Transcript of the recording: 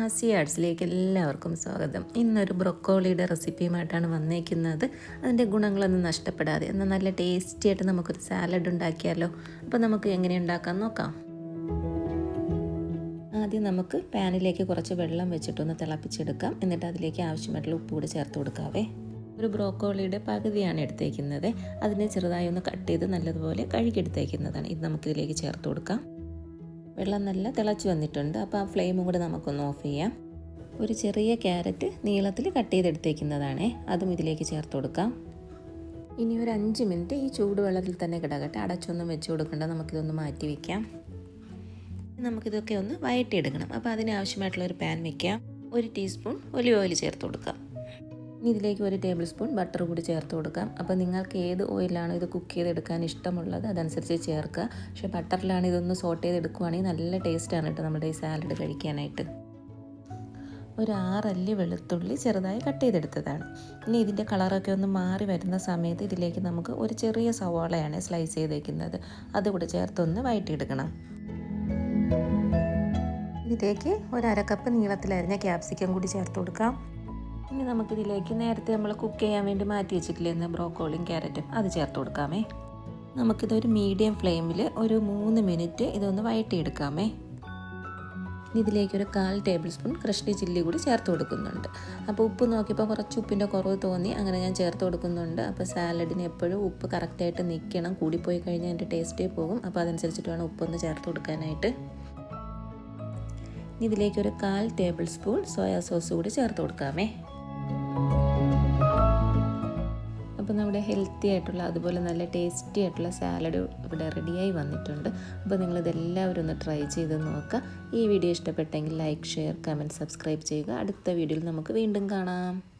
ആസി ആർട്സിലേക്ക് എല്ലാവർക്കും സ്വാഗതം. ഇന്നൊരു ബ്രൊക്കോളിയുടെ റെസിപ്പിയുമായിട്ടാണ് വന്നേക്കുന്നത്. അതിന്റെ ഗുണങ്ങളൊന്നും നഷ്ടപ്പെടാതെ എന്നാൽ നല്ല ടേസ്റ്റി ആയിട്ട് നമുക്കൊരു സാലഡ് ഉണ്ടാക്കിയാലോ? അപ്പോൾ നമുക്ക് എങ്ങനെ ഉണ്ടാക്കാൻ നോക്കാം. ആദ്യം നമുക്ക് പാനിലേക്ക് കുറച്ച് വെള്ളം വെച്ചിട്ടൊന്ന് തിളപ്പിച്ചെടുക്കാം. എന്നിട്ട് അതിലേക്ക് ആവശ്യമായിട്ടുള്ള ഉപ്പ് കൂടി ചേർത്ത് കൊടുക്കാവേ. ഒരു ബ്രോക്കോളിയുടെ പകുതിയാണ് എടുത്തേക്കുന്നത്. അതിനെ ചെറുതായി ഒന്ന് കട്ട് ചെയ്ത് നല്ലതുപോലെ കഴുകിയെടുത്തേക്കുന്നതാണ്. ഇത് നമുക്കിതിലേക്ക് ചേർത്ത് കൊടുക്കാം. വെള്ളം നല്ല തിളച്ച് വന്നിട്ടുണ്ട്. അപ്പോൾ ആ ഫ്ലെയിമും കൂടെ നമുക്കൊന്ന് ഓഫ് ചെയ്യാം. ഒരു ചെറിയ ക്യാരറ്റ് നീളത്തിൽ കട്ട് ചെയ്തെടുത്തേക്കുന്നതാണേ. അതും ഇതിലേക്ക് ചേർത്ത് കൊടുക്കാം. ഇനി ഒരു അഞ്ച് മിനിറ്റ് ഈ ചൂടുവെള്ളത്തിൽ തന്നെ കിടക്കട്ടെ. അടച്ചൊന്നും വെച്ച് കൊടുക്കണ്ട. നമുക്കിതൊന്ന് മാറ്റി വയ്ക്കാം നമുക്കിതൊക്കെ ഒന്ന് വയറ്റിയെടുക്കണം. അപ്പോൾ അതിനാവശ്യമായിട്ടുള്ള ഒരു പാൻ വയ്ക്കാം ഒരു ടീസ്പൂൺ ഒലിവ് ഓയിൽ ചേർത്ത് കൊടുക്കാം. ഇനി ഇതിലേക്ക് ഒരു ടേബിൾ സ്പൂൺ ബട്ടർ കൂടി ചേർത്ത് കൊടുക്കാം. അപ്പോൾ നിങ്ങൾക്ക് ഏത് ഓയിലാണോ ഇത് കുക്ക് ചെയ്തെടുക്കാൻ ഇഷ്ടമുള്ളത് അതനുസരിച്ച് ചേർക്കുക. പക്ഷേ ബട്ടറിലാണ് ഇതൊന്ന് സോട്ട് ചെയ്തെടുക്കുവാണെങ്കിൽ നല്ല ടേസ്റ്റാണ് കേട്ടോ നമ്മുടെ ഈ സാലഡ് കഴിക്കാനായിട്ട്. ഒരു ആറല്ലി വെളുത്തുള്ളി ചെറുതായി കട്ട് ചെയ്തെടുത്തതാണ്. ഇനി ഇതിന്റെ കളറൊക്കെ ഒന്ന് മാറി വരുന്ന സമയത്ത് ഇതിലേക്ക് നമുക്ക് ഒരു ചെറിയ സവാളയാണ് സ്ലൈസ് ചെയ്തേക്കുന്നത്. അതുകൂടെ ചേർത്തൊന്ന് വഴറ്റിയെടുക്കണം ഇതിലേക്ക് ഒരു അരക്കപ്പ് നീളത്തിലരിഞ്ഞ ക്യാപ്സിക്കം കൂടി ചേർത്ത് കൊടുക്കാം. ഇനി നമുക്കിതിലേക്ക് നേരത്തെ നമ്മൾ കുക്ക് ചെയ്യാൻ വേണ്ടി മാറ്റി വെച്ചിട്ടില്ലെന്ന് ബ്രോക്കോളിയും ക്യാരറ്റും അത് ചേർത്ത് കൊടുക്കാമേ. നമുക്കിതൊരു മീഡിയം ഫ്ലെയിമിൽ ഒരു മൂന്ന് മിനിറ്റ് ഇതൊന്ന് വഴറ്റിയെടുക്കാമേ. ഇനി ഇതിലേക്ക് ഒരു കാൽ ടേബിൾ സ്പൂൺ കൃഷ്ണി ചില്ലി കൂടി ചേർത്ത് കൊടുക്കുന്നുണ്ട്. അപ്പോൾ ഉപ്പ് നോക്കിയപ്പോൾ കുറച്ച് ഉപ്പിന്റെ കുറവ് തോന്നി അങ്ങനെ ഞാൻ ചേർത്ത് കൊടുക്കുന്നുണ്ട്. അപ്പോൾ സാലഡിന് എപ്പോഴും ഉപ്പ് കറക്റ്റായിട്ട് നിൽക്കണം കൂടിപ്പോയി കഴിഞ്ഞാൽ എന്റെ ടേസ്റ്റേ പോകും. അപ്പോൾ അതനുസരിച്ചിട്ട് വേണം ഉപ്പൊന്ന് ചേർത്ത് കൊടുക്കാനായിട്ട്. ഇതിലേക്ക് ഒരു കാൽ ടേബിൾ സ്പൂൺ സോയാ സോസ് കൂടി ചേർത്ത് കൊടുക്കാമേ. അപ്പോൾ നമ്മുടെ ഹെൽത്തി ആയിട്ടുള്ള അതുപോലെ നല്ല ടേസ്റ്റി ആയിട്ടുള്ള സാലഡ് ഇവിടെ റെഡിയായി വന്നിട്ടുണ്ട്. അപ്പോൾ നിങ്ങളിതെല്ലാവരും ഒന്ന് ട്രൈ ചെയ്ത് നോക്കുക. ഈ വീഡിയോ ഇഷ്ടപ്പെട്ടെങ്കിൽ ലൈക്ക് ഷെയർ കമന്റ് സബ്സ്ക്രൈബ് ചെയ്യുക. അടുത്ത വീഡിയോയിൽ നമുക്ക് വീണ്ടും കാണാം.